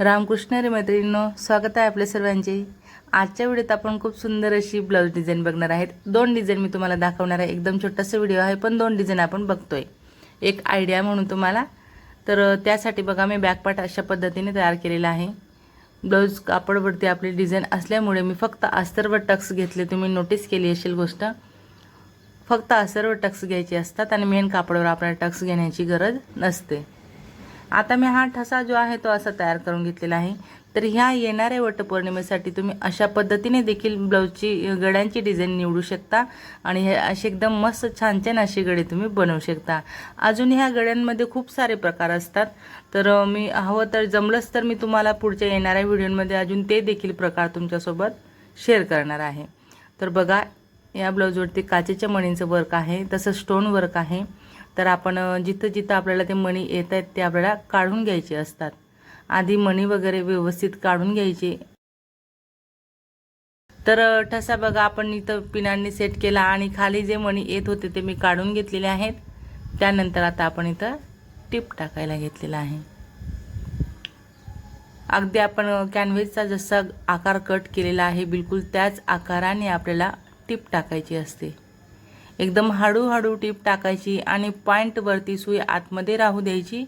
रामकृष्ण रे मैत्रिणींनो स्वागत आहे आपल्या सर्वांचे. आजच्या व्हिडिओत आपण खूप सुंदर अशी ब्लाऊज डिझाईन बघणार आहेत. दोन डिझाईन मी तुम्हाला दाखवणार आहे. एकदम छोटासा व्हिडिओ आहे पण दोन डिझाईन आपण बघतोय. एक आयडिया म्हणून तुम्हाला. तर त्यासाठी बघा मी बॅकपार्ट अशा पद्धतीने तयार केलेला आहे. ब्लाऊज कापडवरती आपली डिझाईन असल्यामुळे मी फक्त अस्तरवर टक्स घेतले. तुम्ही नोटीस केली असेल गोष्ट. फक्त अस्तरवर टक्स घ्यायचे असतात आणि मेन कापडावर आपल्याला टक्स घेण्याची गरज नसते. आता मी हा ठसा जो आहे तो असा तयार करून घेतलेला आहे. तर ह्या येणाऱ्या वटपौर्णिमेसाठी तुम्ही अशा पद्धतीने देखील ब्लाऊजची गड्यांची डिझाईन निवडू शकता आणि हे असे एकदम मस्त छान छान असे गडे तुम्ही बनवू शकता. अजून ह्या गड्यांमध्ये खूप सारे प्रकार असतात. तर मी हवं तर जमलंच तर मी तुम्हाला पुढच्या येणाऱ्या व्हिडिओमध्ये अजून ते देखील प्रकार तुमच्यासोबत शेअर करणार आहे. तर बघा या ब्लाऊजवरती काचेच्या मणींचं वर्क आहे तसं स्टोन वर्क आहे. तर आपण जिथं जिथं आपल्याला ते मणी येत आहेत ते आपल्याला काढून घ्यायचे असतात. आधी मणी वगैरे व्यवस्थित काढून घ्यायचे. तर ठसा बघा आपण इथं पिनांनी सेट केला आणि खाली जे मणी येत होते ते मी काढून घेतलेले आहेत. त्यानंतर आता आपण इथं टिप टाकायला घेतलेला आहे. अगदी आपण कॅनव्हेसचा जसा आकार कट केलेला आहे बिलकुल त्याच आकाराने आपल्याला टिप टाकायची असते. एकदम हळूहळू टीप टाकायची आणि पॉईंटवरती सुई आतमध्ये राहू द्यायची.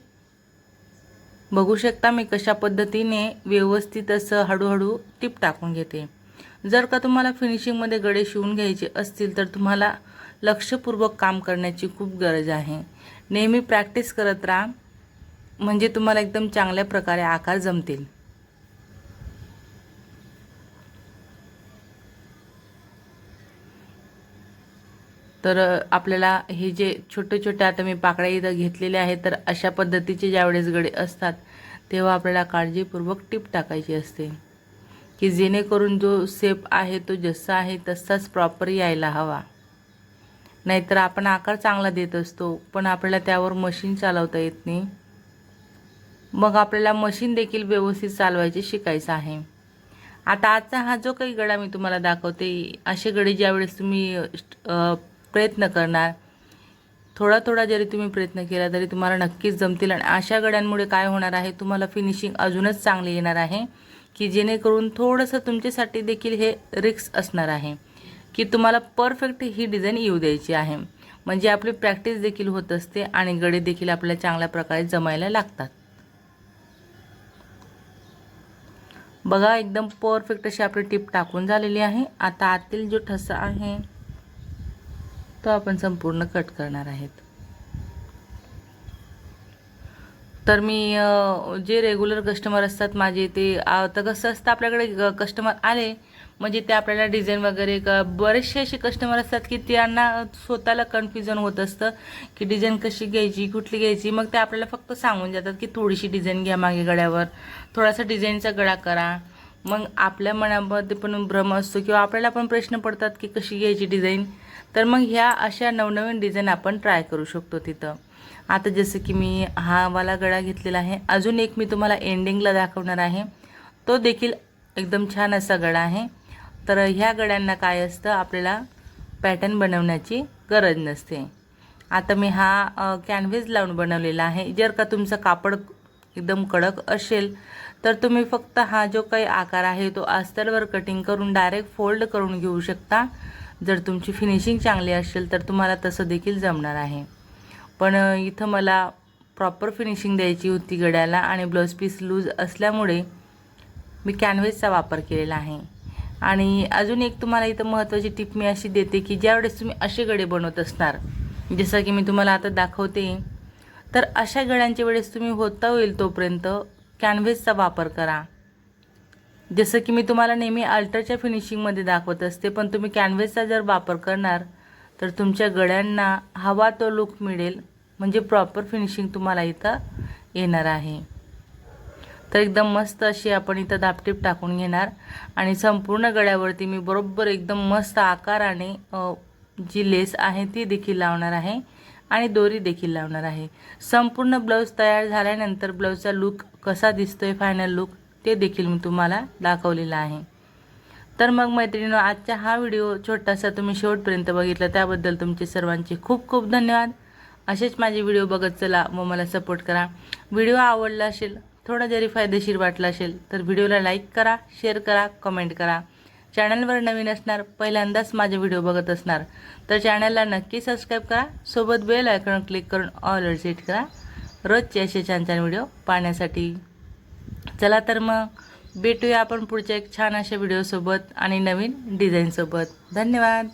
बघू शकता मी कशा पद्धतीने व्यवस्थित असं हळूहळू टीप टाकून घेते. जर का तुम्हाला फिनिशिंगमध्ये गडे शिवून घ्यायचे असतील तर तुम्हाला लक्षपूर्वक काम करण्याची खूप गरज आहे. नेहमी प्रॅक्टिस करत राहा. म्हणजे तुम्हाला एकदम चांगल्या प्रकारे आकार जमतील. तर आपल्याला हे जे छोटे छोटे आता मी पाकळ्या इथं घेतलेले आहेत तर अशा पद्धतीचे ज्यावेळेस गडे असतात तेव्हा आपल्याला काळजीपूर्वक टीप टाकायची असते. की जेणेकरून जो सेप आहे तो जसा आहे तसाच प्रॉपर यायला हवा. नाहीतर आपण आकार चांगला देत असतो पण आपल्याला त्यावर मशीन चालवता येत नाही. मग आपल्याला मशीन देखील व्यवस्थित चालवायचे शिकायचं आहे. आता आजचा हा जो काही गडा मी तुम्हाला दाखवते असे गडे ज्यावेळेस तुम्ही प्रयत्न करणार. थोडा थोडा जरी तुम्ही प्रयत्न केला तरी तुम्हाला नक्कीच जमतील आणि अशा गड्यांमुळे काय होणार आहे तुम्हाला फिनिशिंग अजूनच चांगली येणार आहे की जेणेकरून थोडंसं तुमच्यासाठी देखील हे रिक्स असणार आहे की तुम्हाला परफेक्ट ही डिझाईन येऊ द्यायची आहे. म्हणजे आपली प्रॅक्टिस देखील होत असते आणि गडे देखील आपल्याला चांगल्या प्रकारे जमायला लागतात. बघा एकदम परफेक्ट अशी आपली टीप टाकून झालेली आहे. आता आतील जो ठसा आहे तो आपण संपूर्ण कट करणार आहेत. तर मी जे रेग्युलर कस्टमर असतात माझे ते आता कसं असतं आपल्याकडे कस्टमर आले म्हणजे ते आपल्याला डिझाईन वगैरे क बरेचसे असे कस्टमर असतात की त्यांना स्वतःला कन्फ्युजन होत असतं की डिझाईन कशी घ्यायची कुठली घ्यायची. मग ते आपल्याला फक्त सांगून जातात की थोडीशी डिझाईन घ्या मागे गळ्यावर. थोडासा डिझाईनचा गळा करा. मग आपल्या मनामध्ये पण भ्रम असतो किंवा आपल्याला पण प्रश्न पडतात की कशी घ्यायची डिझाईन तर मग ह्या अशा नवनवीन डिझाईन आपण ट्राय करू शकतो तिथं. आता जसं की मी हा वाला गळा घेतलेला आहे. अजून एक मी तुम्हाला एंडिंगला दाखवणार आहे. तो देखील एकदम छान असा गळा आहे. तर ह्या गड्यांना काय असतं? आपल्याला पॅटर्न बनवण्याची गरज नसते. आता मी हा कॅनव्हेज लावून बनवलेला आहे. जर का तुमचं कापड एकदम कडक असेल तर तुम्ही फक्त हा जो काही आकार आहे तो अस्तरवर कटिंग करून डायरेक्ट फोल्ड करून घेऊ शकता. जर तुमची फिनिशिंग चांगली असेल तर तुम्हाला तसं देखील जमणार आहे. पण इथं मला प्रॉपर फिनिशिंग द्यायची होती गड्याला आणि ब्लाऊज पीस लूज असल्यामुळे मी कॅनव्हेसचा वापर केलेला आहे. आणि अजून एक तुम्हाला इथं महत्त्वाची टिप मी अशी देते की ज्यावेळेस तुम्ही असे गडे बनवत असणार जसं की मी तुम्हाला आता दाखवते. तर अशा गळ्यांच्या वेळेस तुम्ही होता होईल तोपर्यंत कॅनव्हेसचा वापर करा. जसं की मी तुम्हाला नेहमी अल्टरच्या फिनिशिंगमध्ये दाखवत असते पण तुम्ही कॅनव्हेसचा जर वापर करणार तर तुमच्या गळ्यांना हवा तो लुक मिळेल. म्हणजे प्रॉपर फिनिशिंग तुम्हाला इथं येणार आहे. तर एकदम मस्त अशी आपण इथं दापटीप टाकून घेणार. आणि संपूर्ण गळ्यावरती मी बरोबर एकदम मस्त आकाराने जी लेस आहे ती देखील लावणार आहे. आणि दोरी देखील लावणार आहे. संपूर्ण ब्लाऊज तयार झाल्यानंतर ब्लाऊजचा लुक कसा दिसतोय फायनल लुक ते देखील मी तुम्हाला दाखवलेला आहे. तर मग मैत्रिणीनो आजचा हा व्हिडिओ छोटासा तुम्ही शेवटपर्यंत बघितला त्याबद्दल तुमचे सर्वांचे खूप खूप धन्यवाद. असेच माझे व्हिडिओ बघत चला व मला सपोर्ट करा. व्हिडिओ आवडला असेल थोडा जरी फायदेशीर वाटला असेल तर व्हिडिओला लाईक करा शेअर करा कमेंट करा. चॅनलवर नवीन असणार पहिल्यांदाच माझे व्हिडिओ बघत असणार तर चॅनलला नक्की सबस्क्राईब करा. सोबत बेल आयकॉन क्लिक करून ऑल सेट करा. रोजचे असे छान छान व्हिडिओ पाहण्यासाठी. चला तर मग भेटूया आपण पुढच्या एक छान अशा व्हिडिओसोबत आणि नवीन डिझाईनसोबत. धन्यवाद.